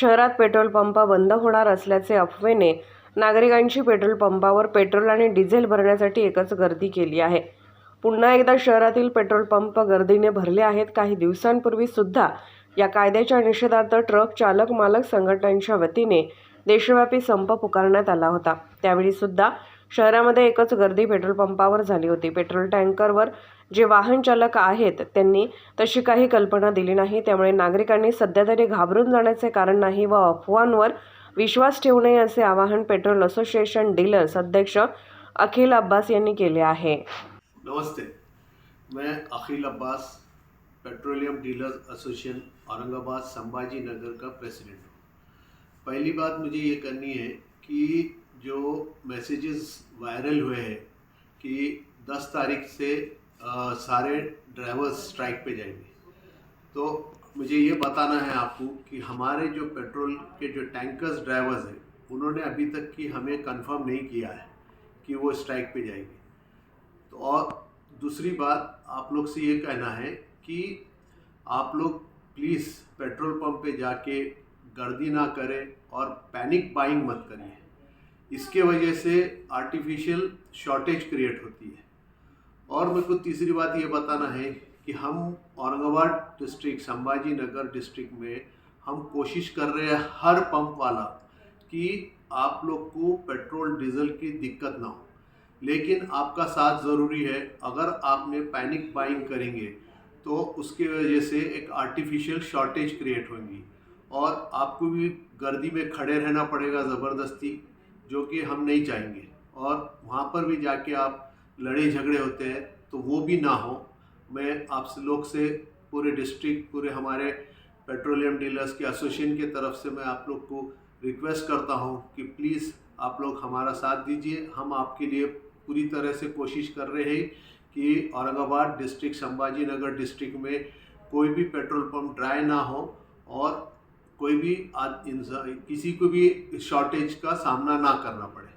शहरात petrol pump बंद होणार असल्याचे अफवेने नागरिकांची पेट्रोल पंपावर पेट्रोल आणि डिझेल भरण्यासाठी एकच गर्दी केली आहे. पुन्हा एकदा शहरातील पेट्रोल पंप गर्दीने भरले आहेत. काही दिवसांपूर्वी सुद्धा या कायद्याच्या निषेधार्थ ट्रक चालक मालक संघटनांच्या वतीने देशव्यापी संप पुकारण्यात आला होता. त्यावेळी सुद्धा शहरामध्ये एकच गर्दी पेट्रोल पंपावर झाली होती. पेट्रोल टँकरवर जे वाहन चालक आहेत त्यांनी तशी काही कल्पना दिली नाही. त्यामुळे नागरिकांनी सध्या तरी घाबरून जाण्याचे कारण नाही व अफवांवर विश्वास ठेवू नये असे आवाहन पेट्रोल असोसिएशन डीलर्स अध्यक्ष अखिल अब्बास यांनी केले आहे. नमस्ते. मैं Akhil Abbas petroleum dealers association Aurangabad Sambhaji Nagar का प्रेसिडेंट हूँ। पहली बात मुझे ये करनी है कि जो मैसेजेस वायरल हुए हैं कि 10 तारीख से अ, सारे ड्राइवर्स स्ट्राइक पे जाएँगे। तो मुझे ये बताना है आपको कि हमारे जो पेट्रोल के जो टैंकर्स ड्राइवर्स हैं उन्होंने अभी तक की हमें कंफर्म नहीं किया है कि वो स्ट्राइक पे जाएँगे। तो और दूसरी बात आप लोग से ये कहना है कि आप लोग प्लीज़ पेट्रोल पंप पे जाके गर्दी ना करें और पैनिक बाइंग मत करिए। इसके वजह से आर्टिफिशियल शॉर्टेज क्रिएट होती है। और मेरे को तीसरी बात ये बताना है कि हम औरंगाबाद डिस्ट्रिक्ट संभाजी नगर डिस्ट्रिक्ट में हम कोशिश कर रहे हैं हर पंप वाला कि आप लोग को पेट्रोल डीजल की दिक्कत ना हो। लेकिन आपका साथ ज़रूरी है, अगर आपने पैनिक बाइंग करेंगे तो उसके वजह से एक आर्टिफिशियल शॉर्टेज क्रिएट होंगी। और आपको भी गर्दी में खड़े रहना पड़ेगा, ज़बरदस्ती। जो कि हम नहीं चाहेंगे। और वहाँ पर भी जाके आप लड़े झगड़े होते हैं तो वो भी ना हो। मैं आप लोग से, पूरे डिस्ट्रिक्ट, पूरे हमारे पेट्रोलियम डीलर्स के एसोसिएशन की तरफ़ से मैं आप लोग को रिक्वेस्ट करता हूँ कि प्लीज़ आप लोग हमारा साथ दीजिए। हम आपके लिए पूरी तरह से कोशिश कर रहे हैं कि औरंगाबाद डिस्ट्रिक्ट संभाजी नगर डिस्ट्रिक्ट में कोई भी पेट्रोल पंप ड्राई ना हो। और कोई भी किसी को भी शॉर्टेज का सामना ना करना पड़े।